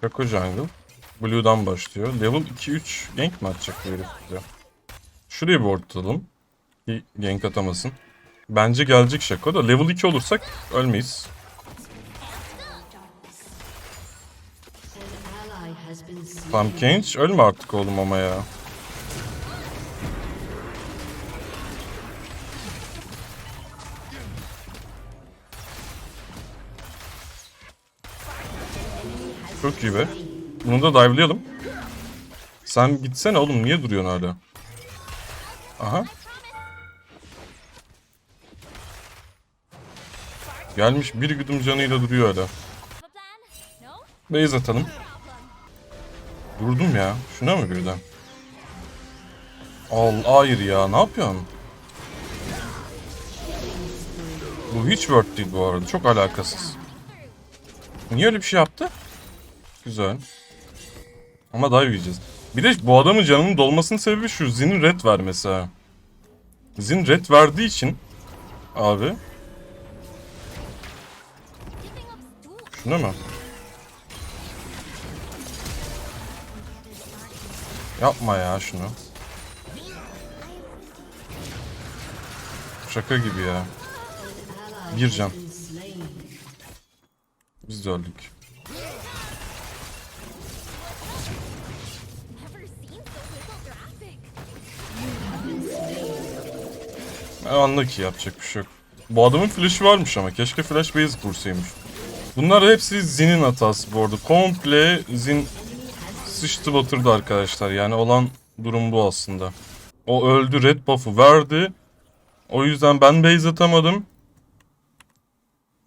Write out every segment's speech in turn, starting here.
Shaco Jungle. Blue'dan başlıyor. Level 2-3 gank mi atacak bu herif bize? Şuraya bir ortalım. Ki gank atamasın. Bence gelecek Shaco da. Level 2 olursak ölmeyiz. Pumpkinch ölme artık oğlum ama ya. Çok iyi be. Bunu da dive'layalım. Sen gitsene oğlum niye duruyorsun hala? Aha. Gelmiş bir güdüm canıyla duruyor hala. Base atalım. Durdum ya. Şuna mı birden? Al hayır ya ne yapıyorsun? Bu hiç word değil bu arada. Çok alakasız. Niye öyle bir şey yaptı? Güzel. Ama dive yiyeceğiz. Bir de bu adamın canının dolmasının sebebi şu. Zin'in red vermesi ha. Zin red verdiği için abi. Şuna mı? Yapma ya şunu. Şaka gibi ya. Bir can. Biz de öldük. Anla ki yapacak bir şey yok. Bu adamın flash'ı varmış ama keşke flash base kursaymış. Bunlar hepsi Zin'in hatası bu arada. Komple Zin sıçtı batırdı arkadaşlar. Yani olan durum bu aslında. O öldü red buff'ı verdi. O yüzden ben base atamadım.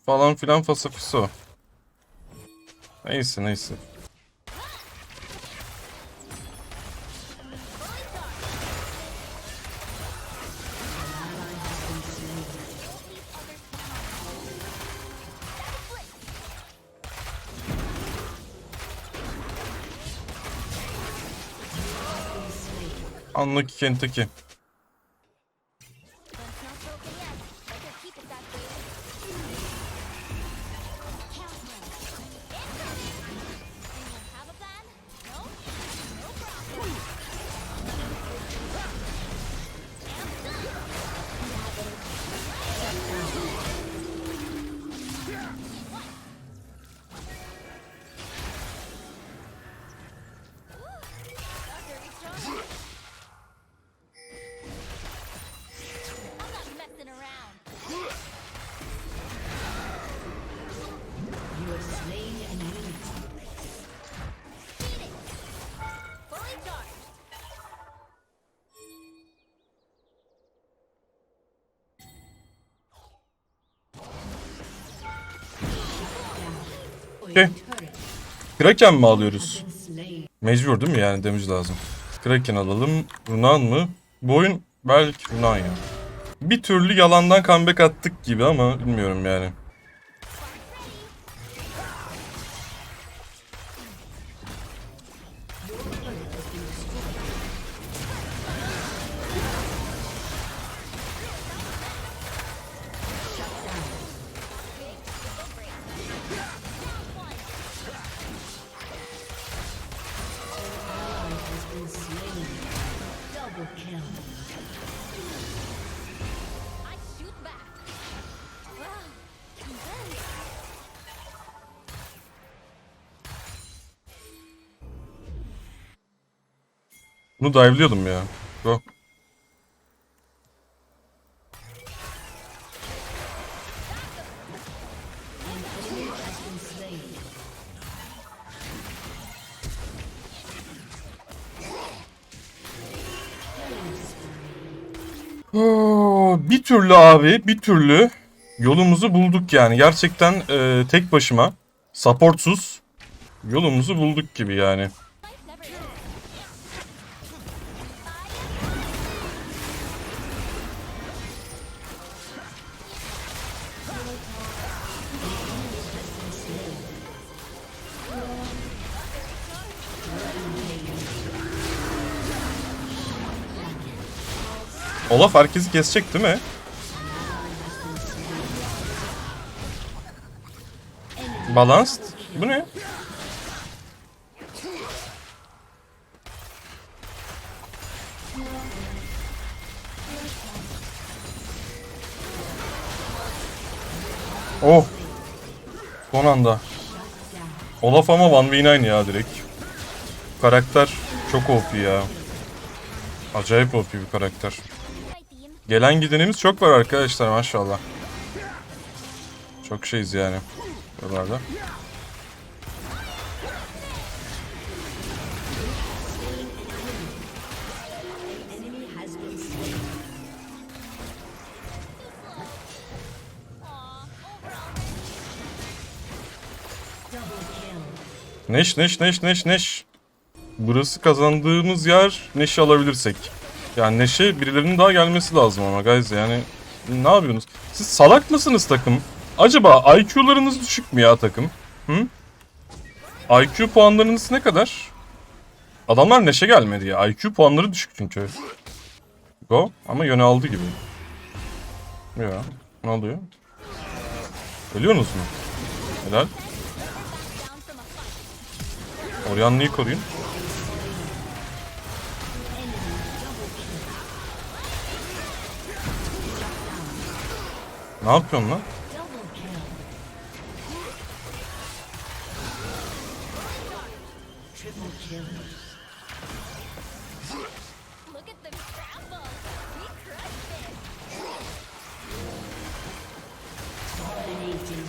Falan filan fasafiso. Neyse neyse. Ki Kentucky. Okey. Kraken mi alıyoruz? Mecbur değil mi yani damage lazım. Kraken alalım. Runan mı? Bu oyun belki Runan ya. Bir türlü yalandan comeback attık gibi ama bilmiyorum yani. Bunu dive'liyordum ya. Go. Oo, bir türlü abi bir türlü yolumuzu bulduk yani. Gerçekten e, tek başıma supportsuz yolumuzu bulduk gibi yani. Olaf herkesi kesecek değil mi? Balanced? Bu ne? Oh. Son anda. Olaf ama One v ya direkt. Karakter çok OP ya. Acayip OP bir karakter. Gelen gidenimiz çok var arkadaşlar maşallah. Çok şeyiz yani. Buralarda. Neş neş neş neş neş. Burası kazandığımız yer Neş'i alabilirsek. Yani Neş'e birilerinin daha gelmesi lazım ama guys yani. Ne yapıyorsunuz? Siz salak mısınız takım? Acaba IQ'larınız düşük mü ya takım? Hı? IQ puanlarınız ne kadar? Adamlar Neş'e gelmedi ya. IQ puanları düşük çünkü. Go ama yöne aldı gibi. Ya ne oluyor? Ölüyorsunuz mu? Helal. Oryanlı'yı koruyun. Crushed it. Dominating.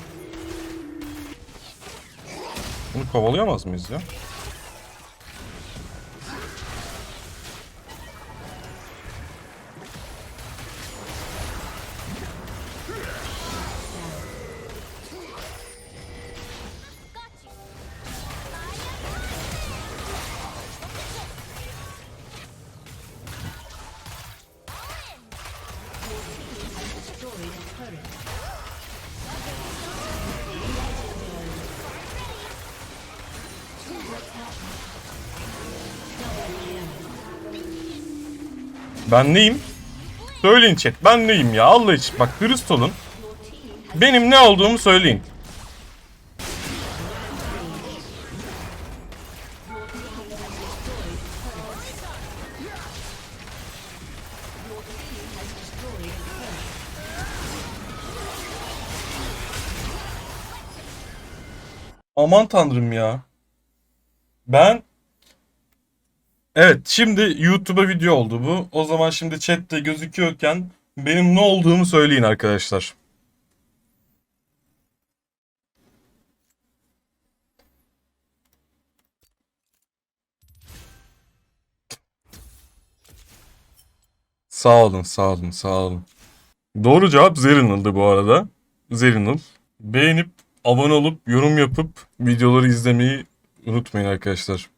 Bunu kovalayamaz mıyız ya? Ben neyim? Söyleyin chat. Ben neyim ya? Allah için. Bak dürüst olun. Benim ne olduğumu söyleyin. Aman tanrım ya. Ben Evet şimdi YouTube'a video oldu bu. O zaman şimdi chatte gözüküyorken benim ne olduğumu söyleyin arkadaşlar. Sağ olun, sağ olun, sağ olun. Doğru cevap Zerinal'dı bu arada. Zerinal. Beğenip, abone olup, yorum yapıp videoları izlemeyi unutmayın arkadaşlar.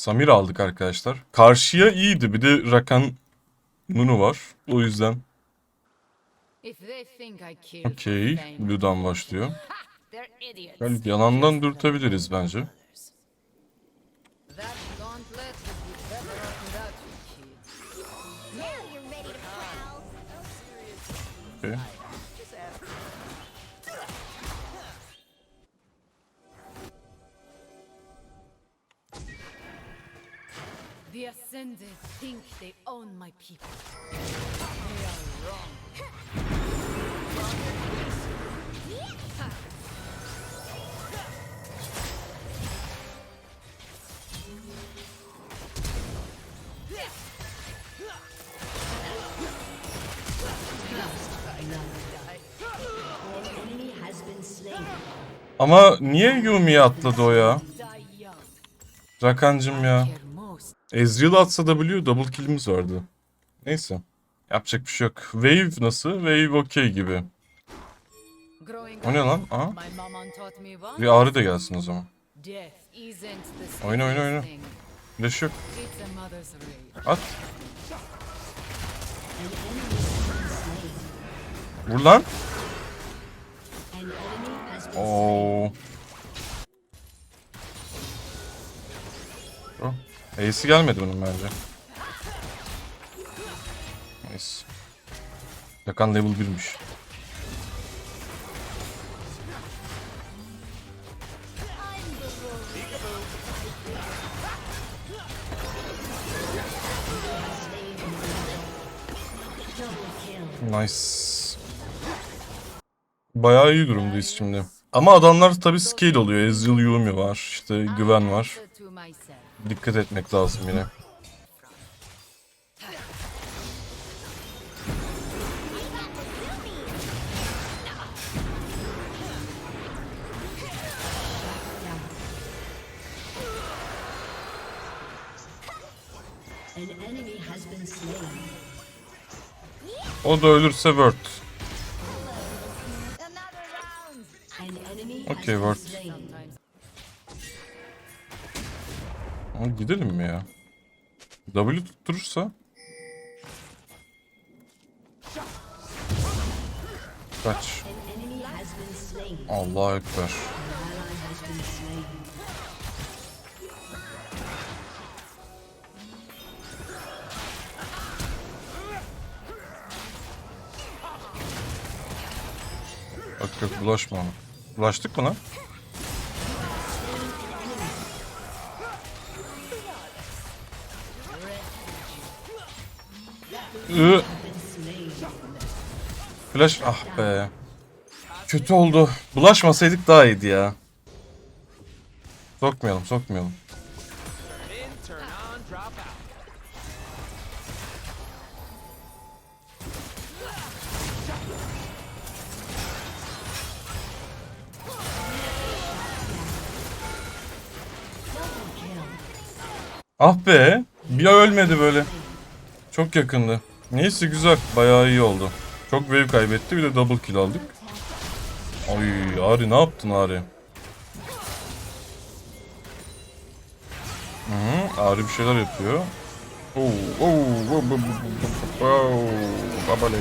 Samir aldık arkadaşlar. Karşıya iyiydi. Bir de Rakan Nunu var. O yüzden okey. Blue'dan başlıyor. Gel yalandan dürtebiliriz bence. That The Ascended think they own my people. They are wrong. Ama niye Yumi'ye atladı o ya? Rakancım ya. Ezreal atsa W double kill'imiz vardı. Neyse. Yapacak bir şey yok. Wave nasıl? Wave okey gibi. O ne lan? Aa. Bir ağrı da gelsin o zaman. Oyna, oyna, oyna. Flash yok. At. Vur lan. Oo. Ace'i gelmedi bunun bence. Neyse. Rakan level 1'miş. Double kill. Nice. Bayağı iyi durumdayız şimdi. Ama adamlar tabii scale oluyor. Ezreal Yumi var. işte Güven var. Dikkat etmek lazım yine. O da ölürse Word. Word. slain. Ama gidelim mi ya? W tutturursa. Kaç. Allah ekber. Bak yok bulaşma ona. Bulaştık mı lan? Iı. Flash ah be. Kötü oldu. Bulaşmasaydık daha iyiydi ya. Sokmayalım, sokmayalım. Ah be. Bir ölmedi böyle. Çok yakındı. Neyse güzel. Bayağı iyi oldu. Çok wave kaybetti. Bir de double kill aldık. Ay Ari ne yaptın Ari? Hı, Ari bir şeyler yapıyor. Oo, oo, oo, oo, oo, oo, babaley.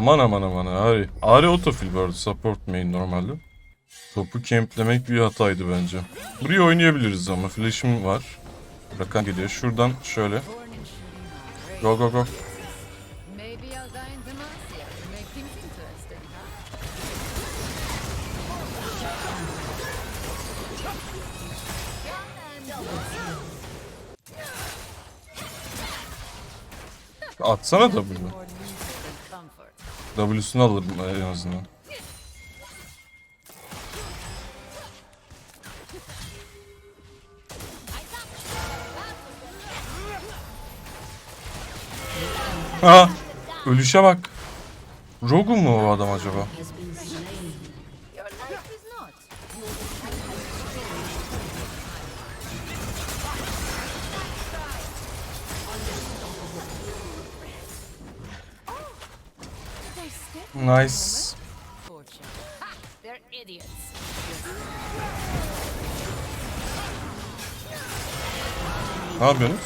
Aman aman aman Ari. Ari autofill bu arada support main normalde. Topu camplemek bir hataydı bence. Burayı oynayabiliriz ama flash'im var. Rakan geliyor. Şuradan şöyle. Go go go. Maybe I'll die W'sunu alırım en azından. Ha, ölüşe bak. Rogu mu o adam acaba? Nice. Ne yapıyorsunuz?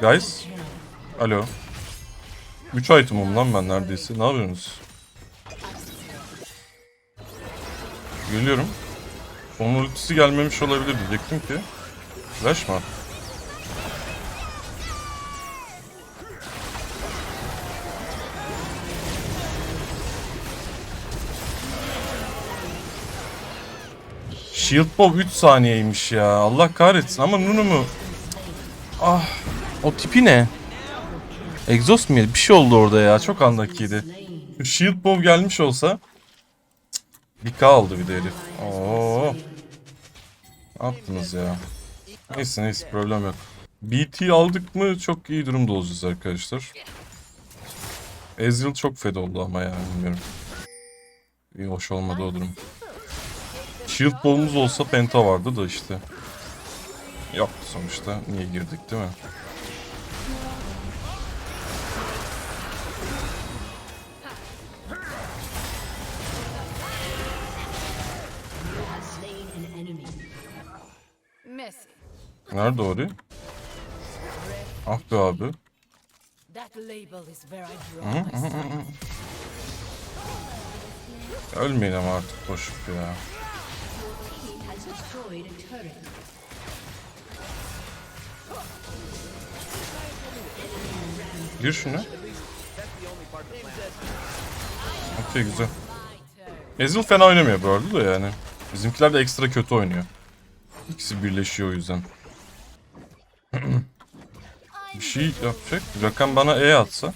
Guys? Alo. 3 item'ım lan ben neredeyse. Ne yapıyorsunuz? Geliyorum. Onun ultisi gelmemiş olabilir diyecektim ki. Flash mı? Shield Bow 3 saniyeymiş ya. Allah kahretsin ama Nunu mu? Ah. O tipi ne? Exhaust mu? Bir şey oldu orada ya. Çok andakiydi. Shield Bow gelmiş olsa bir K aldı bir de herif. Oo. Ne yaptınız ya? Neyse neyse problem yok. BT aldık mı çok iyi durumda olacağız arkadaşlar. Ezreal çok fed oldu ama ya bilmiyorum. İyi hoş olmadı o durum. Shield Bow'umuz olsa penta vardı da işte. Yoktu sonuçta. Niye girdik değil mi? Nerede Ori? Ah be abi. Ölmeyin ama artık boşluk ya. Destroyed a turret. Gir şuna. Okey güzel. Ezreal fena oynamıyor bu arada da yani. Bizimkiler de ekstra kötü oynuyor. İkisi birleşiyor o yüzden. bir şey yapacak. Rakan bana E atsa.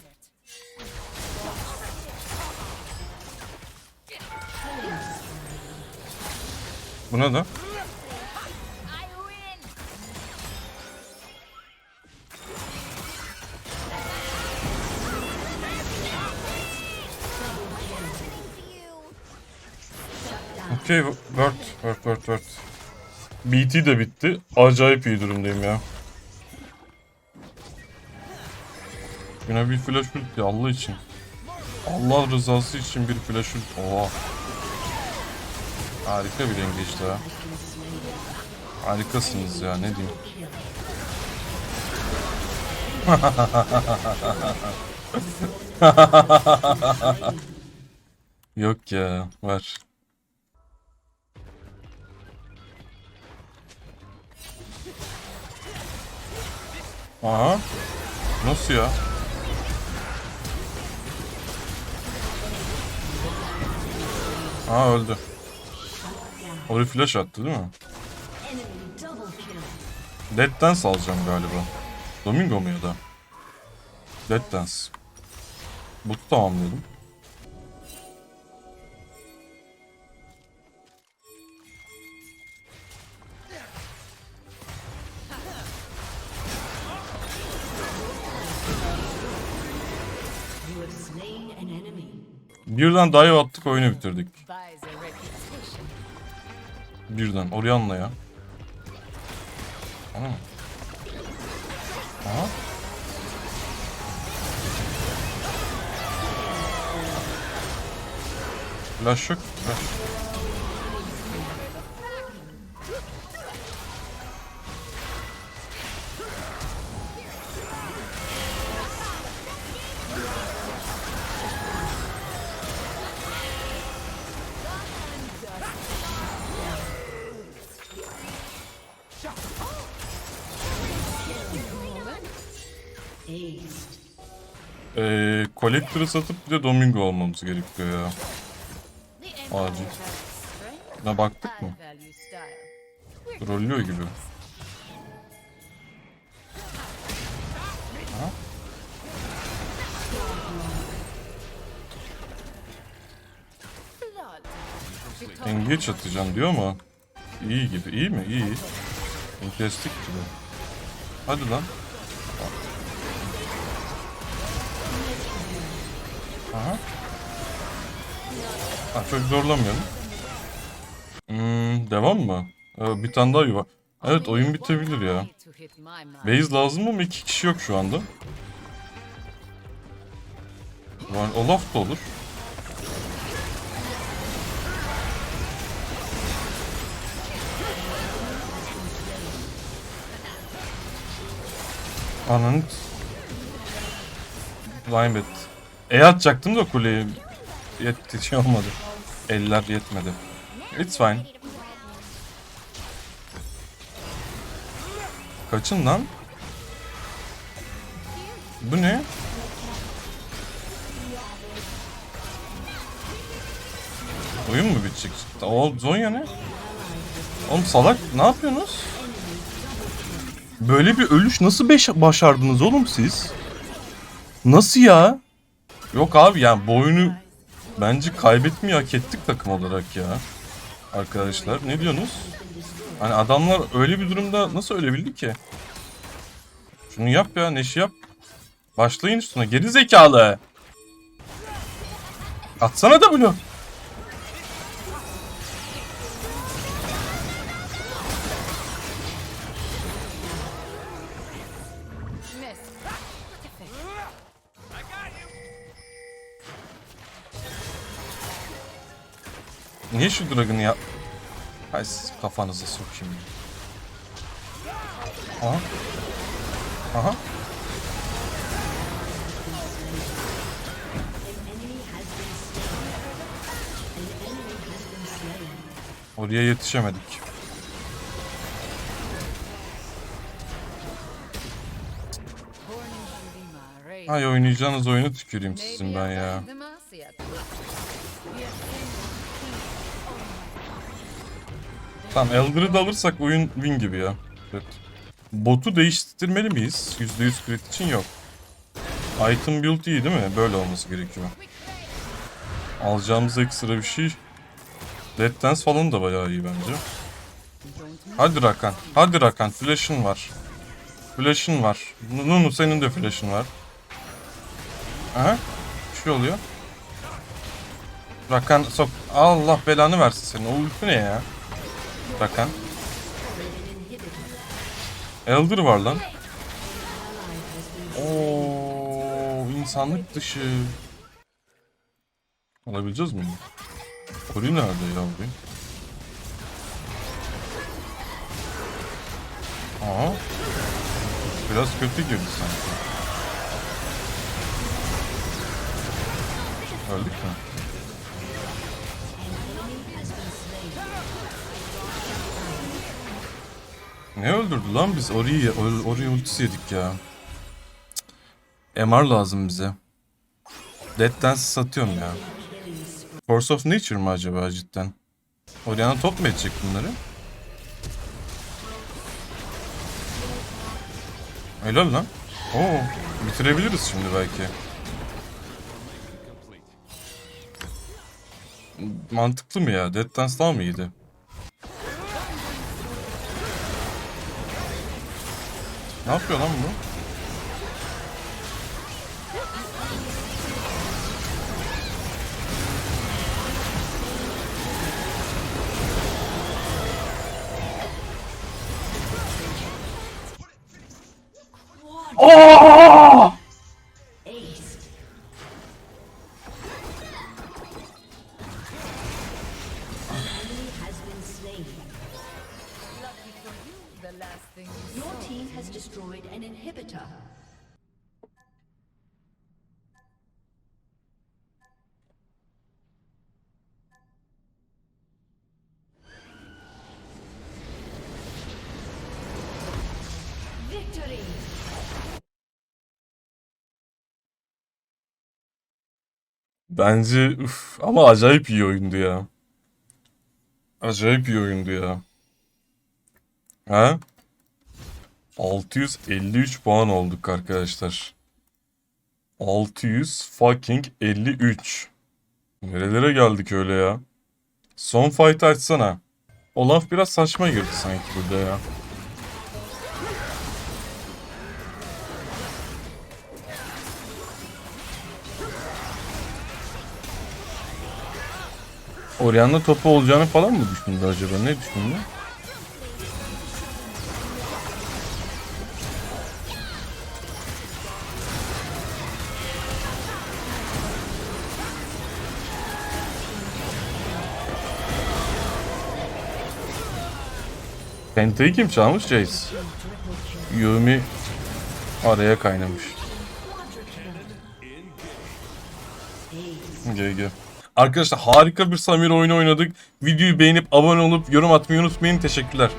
Bu ne de? Okey, Word, Word, Word, Word. BT de bitti. Acayip iyi durumdayım ya. Yine bir flash ult ya Allah için. Allah rızası için bir flash ult. Oha. Harika bir yengeçti ha. Harikasınız ya ne diyeyim. Yok ya var. Aha. Nasıl ya? Aa öldü. Oraya flash attı değil mi? Dead Dance alacağım galiba. Domingo mu ya da? Dead Dance. Botu tamamladım. Birden dive attık oyunu bitirdik. Birden. Orianna ya. Ana. Aha. Flash yok. Flash. Collector'ı satıp bir de Domingo almamız gerekiyor ya. Acil. Buna baktık mı? value style. Rollüyor gibi. Blood. Engage atacağım diyor ama iyi gibi. İyi mi? İyi. Kestik gibi. Hadi lan. Aha. Ha, çok zorlamayalım. Hmm, devam mı? Ee, bir tane daha yuva. Evet oyun bitebilir ya. Base lazım ama iki kişi yok şu anda. Var, Olaf da olur. Ananı... Linebet. E atacaktım da kuleye. Yetti şey olmadı. Eller yetmedi. It's fine. Kaçın lan. Bu ne? Oyun mu bitecek? O Zonya ne? Oğlum salak ne yapıyorsunuz? Böyle bir ölüş nasıl beş başardınız oğlum siz? Nasıl ya? Yok abi yani bu oyunu bence kaybetmeyi hak ettik takım olarak ya. Arkadaşlar ne diyorsunuz? Hani adamlar öyle bir durumda nasıl ölebildi ki? Şunu yap ya Neşi yap. Başlayın üstüne geri zekalı. Atsana da bunu. Niye şu Dragon'ı ya... Hay siz kafanıza sokayım. Aha. Aha. Oraya yetişemedik. Hay oynayacağınız oyunu tüküreyim sizin ben ya. Tamam Elder'ı da alırsak oyun win gibi ya. Evet. Botu değiştirmeli miyiz? %100 crit için yok. Item build iyi değil mi? Böyle olması gerekiyor. Alacağımız ekstra bir şey. Dead Dance falan da bayağı iyi bence. Hadi Rakan. Hadi Rakan. Flash'ın var. Flash'ın var. Nunu senin de flash'ın var. Aha. Bir şey oluyor. Rakan sok. Allah belanı versin senin. O ulti ne ya? Rakan. Elder var lan. Oo, insanlık dışı. Alabileceğiz mi? Kori nerede ya bu? Aa. Biraz kötü girdi sanki. Öldük mü? Ne öldürdü lan biz? Ori'yi Ori ultisi yedik ya. MR lazım bize. Dead Dance satıyorum ya. Force of Nature mı acaba cidden? Oriana top mu edecek bunları? Helal lan. Oo, bitirebiliriz şimdi belki. Mantıklı mı ya? Dead Dance daha mı iyiydi? Ne yapıyor lan bu? Ace. Bence üf, ama acayip iyi oyundu ya. Acayip iyi oyundu ya. Ha? 653 puan olduk arkadaşlar. 600 fucking 53. Nerelere geldik öyle ya? Son fight açsana. Olaf biraz saçma girdi sanki burada ya. Orianna topu olacağını falan mı düşündü acaba? Ne düşündü? Penta'yı kim çalmış? Jace. Yumi araya kaynamış. GG. Arkadaşlar harika bir Samir oyunu oynadık. Videoyu beğenip abone olup yorum atmayı unutmayın. Teşekkürler.